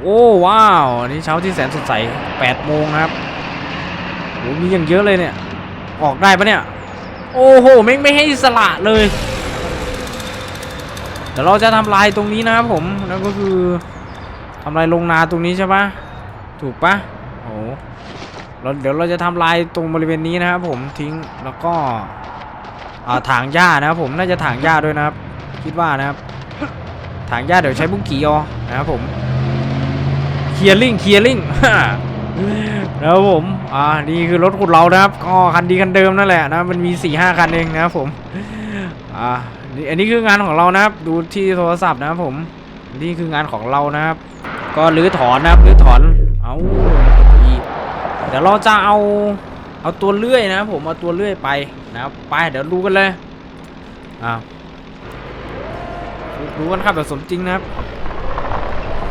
โอ้ว้าวอันนี้เช้าที่แสนสดใส8โมงครับโอ้มีอย่างเยอะเลยเนี่ย ออกได้ปะเนี่ย โอ้โหไม่ไม่ให้สละเลย เดี๋ยวเราจะทำลายตรงนี้นะครับผมแล้วก็คือทำลายลงนาตรงนี้ใช่ปะถูกปะโอ้เราเดี๋ยวเราจะทำลายตรงบริเวณนี้นะครับผมทิ้งแล้วก็อาถางหญ้านะครับผมน่าจะถางหญ้าด้วยนะครับ คิดว่านะครับ ถางหญ้าเดี๋ยวใช้บุ้งกี่อนะครับผม ลียร์ลิงเคลียร์ลิงแล้วผมอ่านี่คือรถขุดเรานะครับก็คันดีคันเดิมนั่นแหละนะมันมี4ี่ห้าคันเองนะครับผมอ่าอันนี้คืองานของเรานะครับ ดูที่โทรศัพท์นะครับผมนี่คืองานของเรานะครับ ก็รื้อถอนนะครับรื้อถอนเอาอีเดี๋ยวเราจะเอาเอาตัวเลื่อยนะผมเอาตัวเลื่อยไปนะครับไปเดี๋ยวดูกันเลยอ่าดูกันครับแบบสมจริงนะครับ